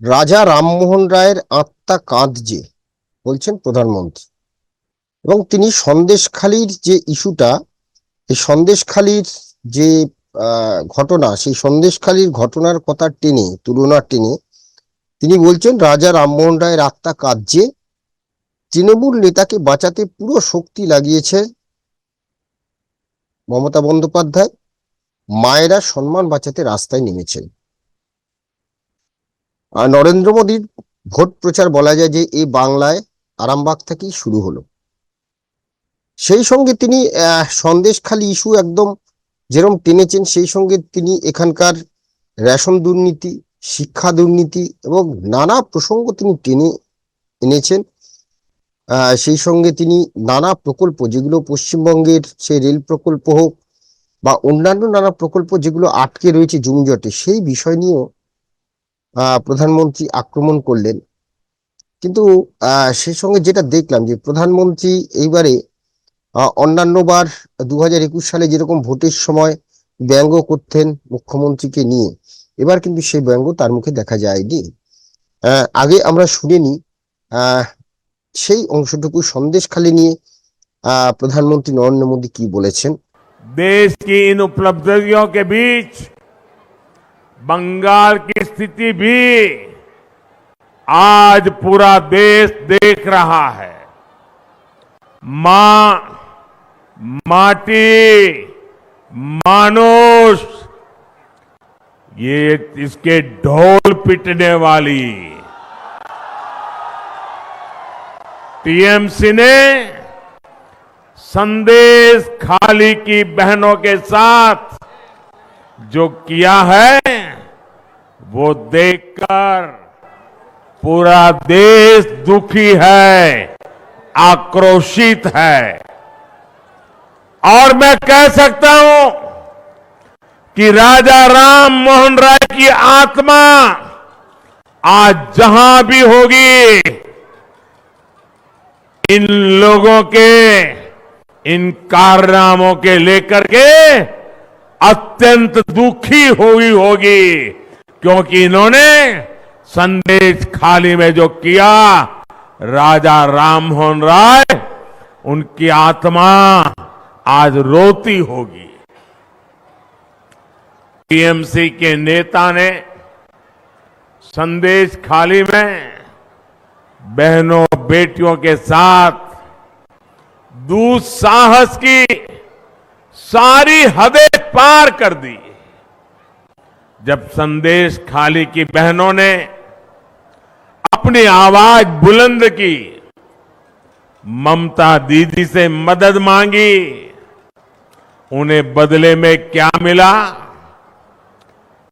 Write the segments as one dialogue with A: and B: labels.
A: রাজা রামমোহন রায়ের আত্মা কাঁদছে, বলছেন প্রধানমন্ত্রী। এবং তিনি সন্দেশখালির যে ইস্যুটা, এই সন্দেশখালির যে ঘটনা, সেই সন্দেশখালির ঘটনার কথা টেনে, তুলনা টেনে, তিনি বলছেন, রাজা রামমোহন রায়ের আত্মা কাঁদছে, তৃণমূল নেতাকে বাঁচাতে পুরো শক্তি লাগিয়েছে মমতা বন্দ্যোপাধ্যায়, মায়েরা সম্মান বাঁচাতে রাস্তায় নেমেছেন। নরেন্দ্র মোদীর ভোট প্রচার বলা যায় যে এই বাংলায় আরামবাগ থেকেই শুরু হলো। সেই সঙ্গে তিনি সন্দেশখালি ইস্যু একদম যেরকম টেনেছেন, সেই সঙ্গে তিনি এখানকার রেশন দুর্নীতি, শিক্ষা দুর্নীতি এবং নানা প্রসঙ্গ তিনি টেনে এনেছেন। সেই সঙ্গে তিনি নানা প্রকল্প যেগুলো পশ্চিমবঙ্গের সেই রেল প্রকল্প হোক বা অন্যান্য নানা প্রকল্প যেগুলো আটকে রয়েছে জমিজটে সেই বিষয় নিয়েও প্রধানমন্ত্রী আক্রমণ করলেন কিন্তু আহ, সেই সঙ্গে যেটা দেখলাম যে প্রধানমন্ত্রী এইবারে আহ, অন্যান্যবার দু হাজার একুশ সালে যেরকম ভোটের সময় ব্যঙ্গ করতেন মুখ্যমন্ত্রীকে নিয়ে এবার কিন্তু সেই ব্যঙ্গ তার মুখে দেখা যায়নি আহ, আগে আমরা শুনিনি আহ, সেই অংশটুকু সন্দেশখালি নিয়ে আহ, প্রধানমন্ত্রী নরেন্দ্র মোদী কি বলেছেন
B: देश की इन उपलब्धियों के बीच बंगाल की स्थिति भी आज पूरा देश देख रहा है। माँ, माटी, मानुष, ये इसके ढोल पिटने वाली। टीएमसी ने संदेश खाली की बहनों के साथ जो किया है वो देखकर पूरा देश दुखी है, आक्रोशित है। और मैं कह सकता हूँ कि राजा राम मोहन राय की आत्मा आज जहाँ भी होगी, इन लोगों के, इन कारनामों के लेकर के अत्यंत दुखी हुई होगी। क्योंकि इन्होंने संदेश खाली में जो किया, राजा राममोहन राय, उनकी आत्मा आज रोती होगी। टीएमसी के नेता ने संदेश खाली में बहनों, बेटियों के साथ दुस्साहस की सारी हदें पार कर दी। जब संदेश खाली की बहनों ने अपनी आवाज़ बुलंद की, ममता दीदी से मदद मांगी, उन्हें बदले में क्या मिला?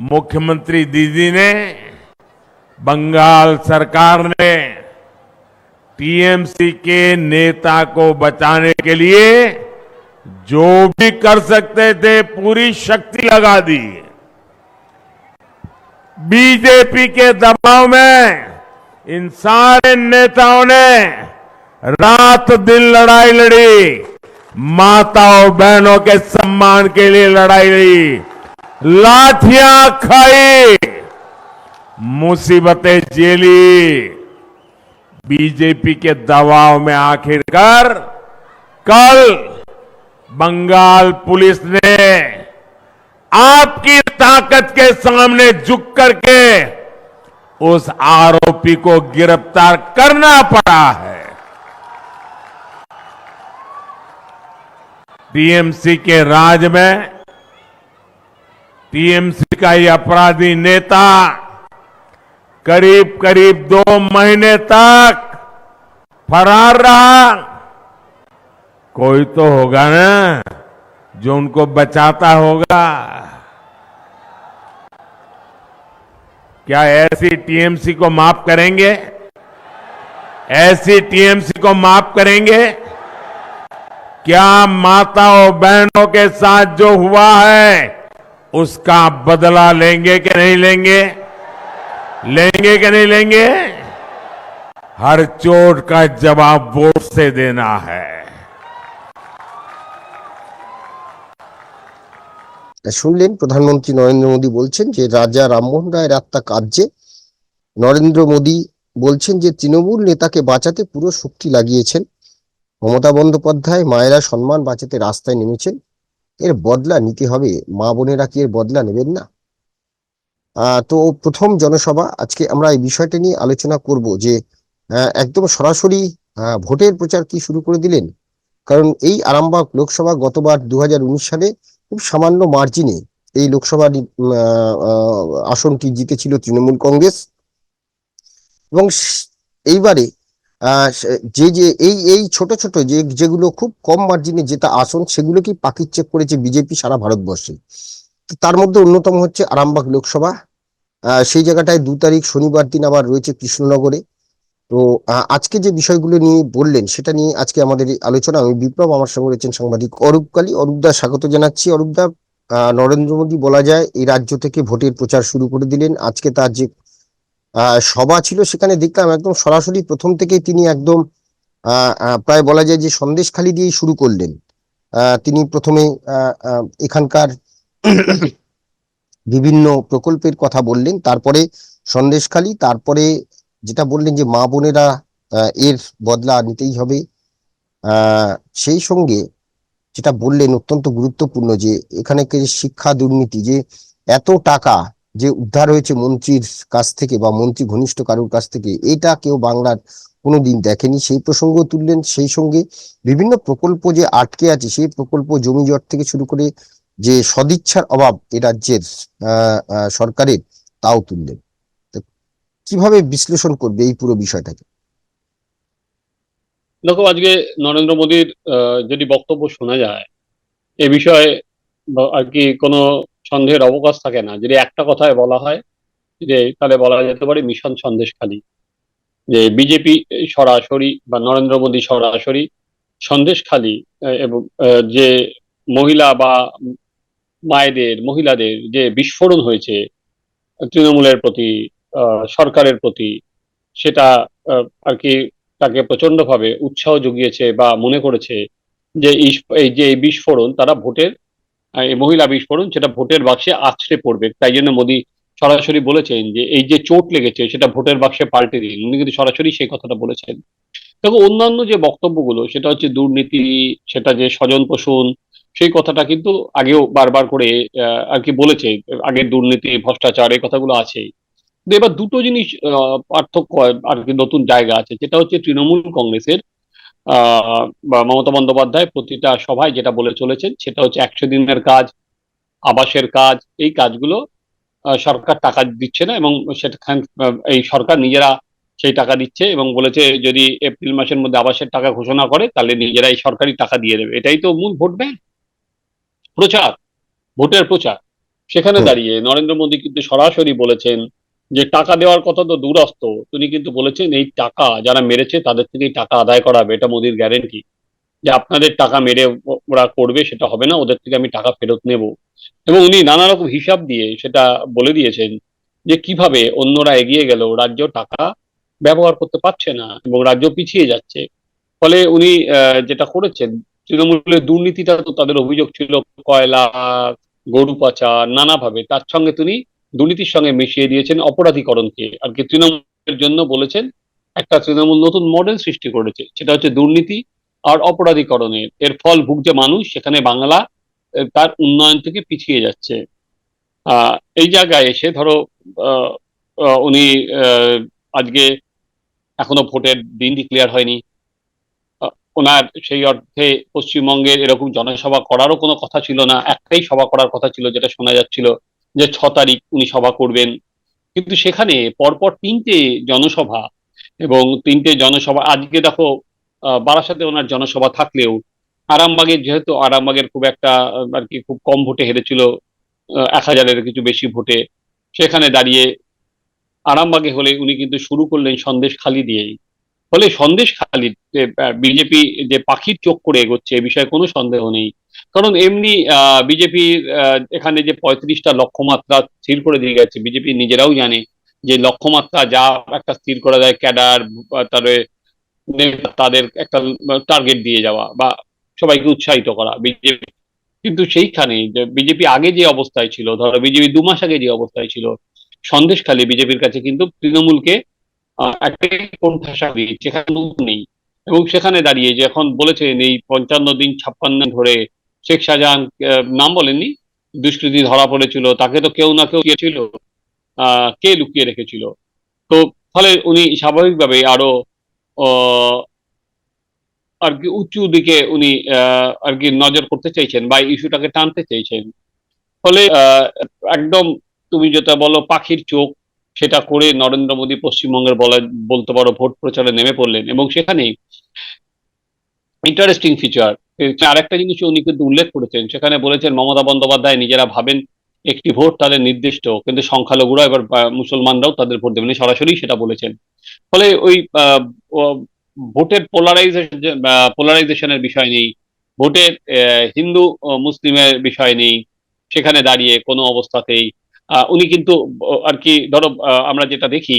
B: मुख्यमंत्री दीदी ने, बंगाल सरकार ने टीएमसी के नेता को बचाने के लिए जो भी कर सकते थे, पूरी शक्ति लगा दी। बीजेपी के दबाव में इन सारे नेताओं ने रात दिन लड़ाई लड़ी। माताओं, बहनों के सम्मान के लिए लड़ाई लड़ी। लाठियाँ खाई। मुसीबतें झेली। बीजेपी के दबाव में आखिरकार कल बंगाल पुलिस ने आपकी ताकत के सामने झुक करके उस आरोपी को गिरफ़्तार करना पड़ा है। टीएमसी के राज में टीएमसी का ये अपराधी नेता करीब करीब दो महीने तक फरार रहा। कोई तो होगा ना। जो उनको बचाता होगा। क्या ऐसी टीएमसी को माफ़ करेंगे? ऐसी टीएमसी को माफ़ करेंगे? क्या माताओं बहनों के साथ जो हुआ है, उसका बदला लेंगे कि नहीं लेंगे? लेंगे कि नहीं लेंगे? हर चोट का जवाब वोट से देना है।
A: শুনলেন প্রধানমন্ত্রী নরেন্দ্র মোদী বলছেন যে রাজা রামমোহন রায়ের আত্মা কাঁদছে। নরেন্দ্র মোদী বলছেন যে তৃণমূল নেতাকে বাঁচাতে পুরো শক্তি লাগিয়েছেন। মমতা বন্দ্যোপাধ্যায় মায়েরা সম্মান বাঁচাতে রাস্তায় নেমেছেন। এর বদলা নিতে হবে। মা বোনেরা কি এর বদলা নেবেন না? তো প্রথম জনসভা, আজকে আমরা এই বিষয়টা নিয়ে আলোচনা করব যে একদম সরাসরি ভোটের প্রচার কি শুরু করে দিলেন? কারণ এই আরামবাগ লোকসভা গতবার দু হাজার উনিশ সালে খুব সামান্য মার্জিনে এই লোকসভা আসনটি জিতেছিল তৃণমূল কংগ্রেস? এবং এইবারে যে যে, এই এই ছোট ছোট যে, যেগুলো খুব কম মার্জিনে যেটা আসন, সেগুলো কি পাকিট চেক করেছে বিজেপি সারা ভারতবর্ষে? তার মধ্যে অন্যতম হচ্ছে আরামবাগ লোকসভা। সেই জায়গাটায় দু তারিখ শনিবার দিন আবার রয়েছে কৃষ্ণনগরে। তো আজকে যে বিষয়গুলো নিয়ে বললেন, সেটা নিয়ে আজকে আমাদের আলোচনা, আমি বিপ্লব আমার সঙ্গে রয়েছেন সাংবাদিক অরূপ কালী। অরূপদা স্বাগত জানাচ্ছি। অরূপদা নরেন্দ্র মোদী বলা যায় এই রাজ্য থেকে ভোটের প্রচার শুরু করে দিলেন। আজকে তার যে সভা ছিল, সেখানে দেখলাম একদম সরাসরি প্রথম থেকেই তিনি একদম প্রায় বলা যায় যে সন্দেশখালি দিয়েই শুরু করলেন। তিনি প্রথমে এখানকার বিভিন্ন প্রকল্পের কথা বললেন, তারপরে সন্দেশখালি তারপরে যেটা বললেন যে মা বোনেরা এর বদলা নিতেই হবে। সেই সঙ্গে যেটা বললেন অত্যন্ত গুরুত্বপূর্ণ যে এখানে শিক্ষা দুর্নীতি যে এত টাকা যে উদ্ধার হয়েছে মন্ত্রীর কাছ থেকে বা মন্ত্রী ঘনিষ্ঠ কারুর কাছ থেকে, এটা কেউ বাংলার কোনোদিন দেখেনি। সেই প্রসঙ্গ তুললেন, সেই সঙ্গে বিভিন্ন প্রকল্প যে আটকে আছে, সেই প্রকল্প জমি জট থেকে শুরু করে যে সদিচ্ছার অভাব এ রাজ্যের সরকারের, তাও তুললেন। কীভাবে বিশ্লেষণ করবে এই পুরো বিষয়টাকে?
C: দেখো, আজকে নরেন্দ্র মোদীর যদি বক্তব্য শোনা যায়, এ বিষয়ে আর কি কোনো সন্দেহের অবকাশ থাকে না। যদি একটা কথায় বলা হয়, যে তাহলে বলা যেতে পারে মিশন সন্দেশখালী। যে বিজেপি সরাসরি বা নরেন্দ্র মোদী সরাসরি সন্দেশখালী এবং যে মহিলা বা মায়েদের, মহিলাদের যে বিস্ফোরণ হয়েছে, তৃণমূলের প্রতি সরকারের প্রতি সেটা আর কি তাকে প্রচন্ডভাবে উৎসাহ জুগিয়েছে বা মনে করেছে যে এই যে এই বিস্ফোরণ তারা ভোটের এই মহিলা বিস্ফোরণ সেটা ভোটের বাক্সে আছড়ে পড়বে। তাই জন্য মোদী সরাসরি বলেছেন যে এই যে চোট লেগেছে সেটা ভোটের বাক্সে পাল্টে দিন। উনি কিন্তু সরাসরি সেই কথাটা বলেছেন। দেখো অন্যান্য যে বক্তব্যগুলো সেটা হচ্ছে দুর্নীতি, সেটা যে স্বজন পোষণ, সেই কথাটা কিন্তু আগেও বারবার করে আর কি বলেছে। আগের দুর্নীতি, ভ্রষ্টাচার এই কথাগুলো আছেই। এবার দুটো জিনিস আহ, পার্থক্য আর কি নতুন জায়গা আছে। যেটা হচ্ছে তৃণমূল কংগ্রেসের আহ মমতা বন্দ্যোপাধ্যায় প্রতিটা সভায় যেটা বলে চলেছেন সেটা হচ্ছে একশো দিনের কাজ আবাসের কাজ এই কাজগুলো সরকার টাকা দিচ্ছে না এবং সেখান এই সরকার নিজেরা সেই টাকা দিচ্ছে এবং বলেছে যদি এপ্রিল মাসের মধ্যে আবাসের টাকা ঘোষণা করে তাহলে নিজেরাই সরকারি টাকা দিয়ে দেবে। এটাই তো মূল ভোট ব্যাংক। প্রচার ভোটের প্রচার। সেখানে দাঁড়িয়ে নরেন্দ্র মোদী কিন্তু সরাসরি বলেছেন যে টাকা দেওয়ার কথা তো দূরস্থ, তিনি কিন্তু বলেছেন এই টাকা যারা মেরেছে তাদের থেকেই টাকা আদায় করা হবে, এটা মোদির গ্যারেন্টি যে আপনাদের টাকা মেরে ওরা করবে, সেটা হবে না, ওদের থেকে আমি টাকা ফেরত নেব। এবং উনি নানা রকম হিসাব দিয়ে সেটা বলে দিয়েছেন যে কীভাবে অন্যরা এগিয়ে গেল রাজ্য টাকা ব্যবহার করতে পারছে না এবং রাজ্য পিছিয়ে যাচ্ছে। ফলে উনি যেটা করেছেন, তৃণমূলের দুর্নীতিটা তো তাদের অভিযোগ ছিল, কয়লা, গরু পাচার, নানাভাবে। তার সঙ্গে তিনি দুর্নীতির সঙ্গে মিশিয়ে দিয়েছেন অপরাধীকরণকে। আর কি তৃণমূলের জন্য বলেছেন, একটা তৃণমূল নতুন মডেল সৃষ্টি করেছে, সেটা হচ্ছে দুর্নীতি আর অপরাধীকরণের। এর ফল ভুগছে মানুষ, সেখানে বাংলা তার উন্নয়ন থেকে পিছিয়ে যাচ্ছে। এই জায়গায় এসে ধরো উনি আজকে এখনও ভোটের দিন ডিক্লেয়ার হয়নি। ওনার সেই অর্থে পশ্চিমবঙ্গের এরকম জনসভা করারও কোনো কথা ছিল না, একটাই সভা করার কথা ছিল, যেটা শোনা যাচ্ছিল। যে ছ তারিখ উনি সভা করবেন। কিন্তু সেখানে পরপর তিনটে জনসভা এবং তিনটে জনসভা, আজকে দেখো বারাসাতে ওনার জনসভা থাকলেও আরামবাগের যেহেতু আরামবাগের খুব একটা আর কি খুব কম ভোটে হেরেছিল এক হাজারের কিছু বেশি ভোটে, সেখানে দাঁড়িয়ে আরামবাগে হলে উনি কিন্তু শুরু করলেন সন্দেশ খালি দিয়েই। ফলে সন্দেশ খালি বিজেপি যে পাখির চোখ করে এগোচ্ছে, এ বিষয়ে কোনো সন্দেহ নেই। কারণ এমনি বিজেপি এখানে যে পঁয়ত্রিশটা লক্ষ্যমাত্রা স্থির করে দিয়ে গেছে, বিজেপি নিজেরাও জানে যে লক্ষ্যমাত্রা যা একটা স্থির করা যায়, ক্যাডার তাদের তাদের একটা টার্গেট দিয়ে যাওয়া বা সবাইকে উৎসাহিত করা, বিজেপি কিন্তু সেইখানে বিজেপি আগে যে অবস্থায় ছিল, ধরো বিজেপি দু মাস আগে যে অবস্থায় ছিল, সন্দেশখালী বিজেপির কাছে কিন্তু তৃণমূলকে যেখানে নেই এবং সেখানে দাঁড়িয়ে যে এখন বলেছেন এই পঞ্চান্ন দিন ছাপ্পান্ন ধরে শেখ শাহজাহান নাম বলেননি, দুষ্কৃতি ধরা পড়েছিল, তাকে তো কেউ না কেউ ছিল কে লুকিয়ে রেখেছিল? তো ফলে উনি স্বাভাবিকভাবে আরও আর কি উঁচু দিকে উনি আর কি নজর করতে চাইছেন বা ইস্যুটাকে টানতে চাইছেন। ফলে একদম তুমি যেটা বলো পাখির চোখ, সেটা করে নরেন্দ্র মোদী পশ্চিমবঙ্গের বলা, বলতে পারো ভোট প্রচারে নেমে পড়লেন এবং সেখানে ইন্টারেস্টিং ফিচার আরেকটা জিনিস উনি কিন্তু উল্লেখ করেছেন, সেখানে বলেছেন মমতা বন্দ্যোপাধ্যায় নিজেরা ভাবেন একটি ভোট তাদের নির্দিষ্ট, কিন্তু সংখ্যালঘুরা এবার মুসলমানরাও তাদের ভোট দেবেন সরাসরি সেটা বলেছেন। ফলে ওই ভোটের পোলারাইজেশন পোলারাইজেশনের বিষয় নেই ভোটের হিন্দু মুসলিমের বিষয় নেই, সেখানে দাঁড়িয়ে কোনো অবস্থাতেই উনি কিন্তু আর কি, ধরো আমরা যেটা দেখি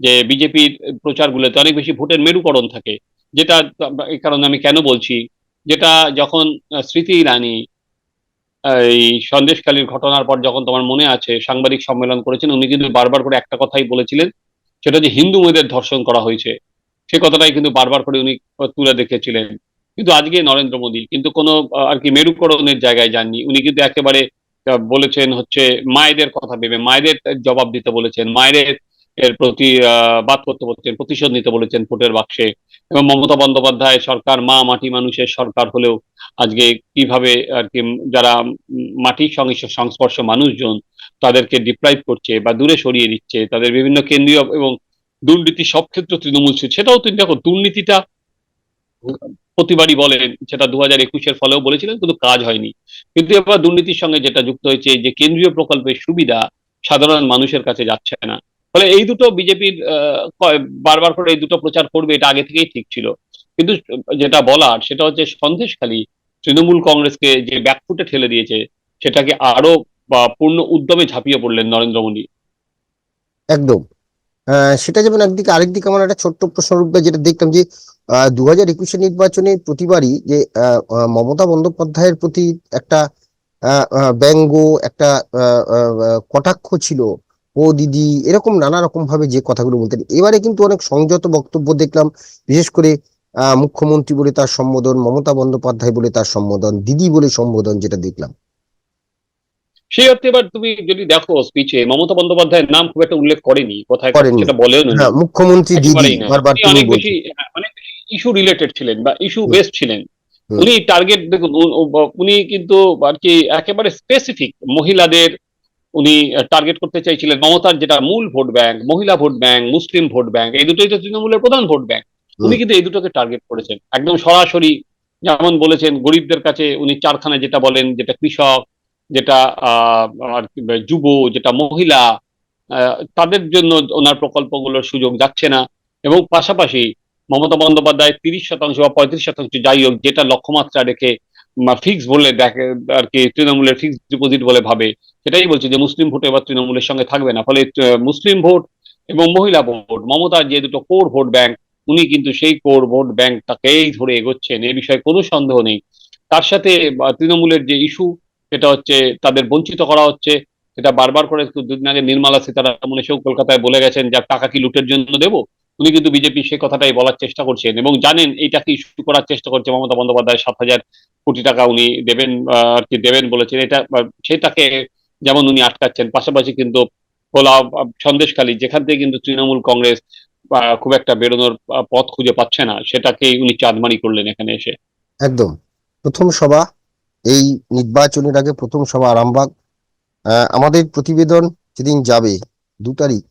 C: যে বিজেপির প্রচারগুলোতে অনেক বেশি ভোটের মেরুকরণ থাকে যেটা এই কারণে আমি কেন বলছি, যেটা যখন স্মৃতি ইরানি এই সন্দেশখালীর ঘটনার পর যখন তোমার মনে আছে, সাংবাদিক সম্মেলন করেছেন, উনি কিন্তু বারবার করে একটা কথাই বলেছিলেন, সেটা যে হিন্দু মেয়েদের ধর্ষণ করা হয়েছে, সে কথাটাই কিন্তু বারবার করে উনি তুলে দেখেছিলেন। কিন্তু আজকে নরেন্দ্র মোদী কিন্তু কোনো আর কি মেরুকরণের জায়গায় যাননি। উনি কিন্তু একেবারে বলেছেন হচ্ছে, মায়েদের কথা ভেবে, মায়েদের জবাব দিতে বলেছেন, মায়েদের এর প্রতি বাদ করতে বলেছেন, প্রতিশোধ নিতে বলেছেন ভোটের বাক্সে। এবং মমতা বন্দ্যোপাধ্যায় সরকার, মা মাটি মানুষের সরকার হলেও আজকে কীভাবে আর কি যারা মাটির সঙ্গে সংস্পর্শ মানুষজন তাদেরকে ডিপ্রাইভ করছে বা দূরে সরিয়ে দিচ্ছে, তাদের বিভিন্ন কেন্দ্রীয় এবং দুর্নীতি সব ক্ষেত্রে তৃণমূল ছিল। সেটাও তিনি দেখো, দুর্নীতিটা প্রতিবারই বলেন, সেটা দু হাজার একুশের ফলেও বলেছিলেন, কিন্তু কাজ হয়নি। কিন্তু এবার দুর্নীতির সঙ্গে যেটা যুক্ত হয়েছে, যে কেন্দ্রীয় প্রকল্পের সুবিধা সাধারণ মানুষের কাছে যাচ্ছে না। ফলে এই দুটো বিজেপির বারবার করে এই দুটো প্রচার করবে, এটা আগে থেকেই ঠিক ছিল। কিন্তু যেটা বলার, সেটা হচ্ছে সন্দেশখালী তৃণমূল কংগ্রেসকে যে ব্যাকফুটে ঠেলে দিয়েছে, সেটাকে আরও পূর্ণ উদ্যমে ঝাঁপিয়ে পড়লেন নরেন্দ্র মোদী।
A: একদম। সেটা যেমন একদিকে, আরেকদিকে আমার একটা ছোট্ট প্রশ্নরূপে যেটা দেখলাম যে দু হাজার একুশে নির্বাচনে প্রতিবারই যে মমতা বন্দ্যোপাধ্যায়ের প্রতি একটা ব্যঙ্গ, একটা কটাক্ষ ছিল ও দিদি এরকম নানা রকম ভাবে যে কথাগুলো বলতেন। এবারে কিন্তু অনেক সংযত বক্তব্য দেখলাম বিশেষ করে আহ মুখ্যমন্ত্রী বলে তার সম্বোধন মমতা বন্দ্যোপাধ্যায় বলে তার সম্বোধন দিদি বলে সম্বোধন যেটা দেখলাম।
C: সেই অর্থে এবার তুমি যদি দেখো স্পিচে মমতা বন্দ্যোপাধ্যায়ের নাম খুব একটা উল্লেখ করেনি কোথায়। সেটা বলেও না।
A: হ্যাঁ মুখ্যমন্ত্রী দিদি বারবার
C: অনেক বেশি হ্যাঁ, ইস্যু রিলেটেড ছিলেন বা ইস্যু। বেসড ছিলেন। উনি টার্গেট দেখুন উনি কিন্তু আর কি একেবারে স্পেসিফিক মহিলাদের উনি টার্গেট করতে চাইছিলেন মমতার যেটা মূল ভোট ব্যাংক মহিলা vote bank Muslim vote bank এই দুটোই তো তৃণমূলের প্রধান ভোট ব্যাংক। উনি কিন্তু এই দুটোকে টার্গেট করেছেন। একদম সরাসরি যেমন বলেছেন গরিবদের কাছে উনি চারখানা যেটা বলেন যেটা কৃষক যেটা যুব যেটা মহিলা আহ, তাদের জন্য ওনার প্রকল্পগুলোর সুযোগ যাচ্ছে না। এবং পাশাপাশি মমতা বন্দ্যোপাধ্যায় তিরিশ শতাংশ বা পঁয়ত্রিশ শতাংশ যাই হোক যেটা লক্ষ্যমাত্রা রেখে ফিক্স বলে দেখে, আর কি তৃণমূলের ফিক্স ডিপোজিট বলে ভাবে। সেটাই বলছে যে মুসলিম ভোট এবার তৃণমূলের সঙ্গে থাকবে না। ফলে মুসলিম ভোট এবং মহিলা ভোট, মমতার যে দুটো কোর ভোট ব্যাংক, উনি কিন্তু সেই কোর ভোট ব্যাংক ব্যাংকটাকেই ধরে এগোচ্ছেন। এ বিষয়ে কোনো সন্দেহ নেই। তার সাথে তৃণমূলের যে ইস্যু, সেটা হচ্ছে তাদের বঞ্চিত করা হচ্ছে। সেটা বারবার করে দুদিন আগে নির্মলা সীতারামন এসেও কলকাতায় বলে গেছেন যে টাকা কি লুটের জন্য দেবো? উনি কিন্তু বিজেপি সেই কথাটাই বলার চেষ্টা করছেন এবং জানেন এইটাকে ইস্যু করার চেষ্টা করছে মমতা বন্দ্যোপাধ্যায় সাত হাজার কোটি টাকা উনি দেবেন আর কি দেবেন বলেছেন। এটা সেটাকে যেমন উনি আটকাচ্ছেন পাশাপাশি কিন্তু আহ, সন্দেশখালী যেখান থেকে কিন্তু তৃণমূল কংগ্রেস খুব একটা বেরোনোর পথ খুঁজে পাচ্ছে না সেটাকেই উনি চাঁদমারি করলেন এখানে এসে।
A: একদম। প্রথম সভা এই নির্বাচনের আগে প্রথম সভা আরামবাগ। আমাদের প্রতিবেদন যেদিন যাবে দু তারিখ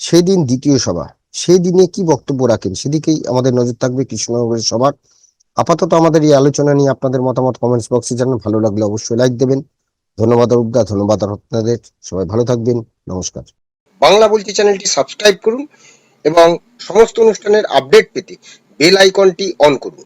A: সেই দিন দ্বিতীয় সভা। সেই দিনে কি বক্তব্য রাখেন? সেদিকেই আমাদের নজর থাকবে কৃষ্ণনগরের সভার। আপাতত আমাদের এই আলোচনা নিয়ে আপনাদের মতামত কমেন্টস বক্সে জানান। ভালো লাগলে অবশ্যই লাইক দেবেন। ধন্যবাদ অরূপদা, ধন্যবাদ আপনাদের। সবাই ভালো থাকবেন। নমস্কার। বাংলা বলছি চ্যানেলটি সাবস্ক্রাইব করুন এবং সমস্ত অনুষ্ঠানের আপডেট পেতে বেল আইকনটি অন করুন।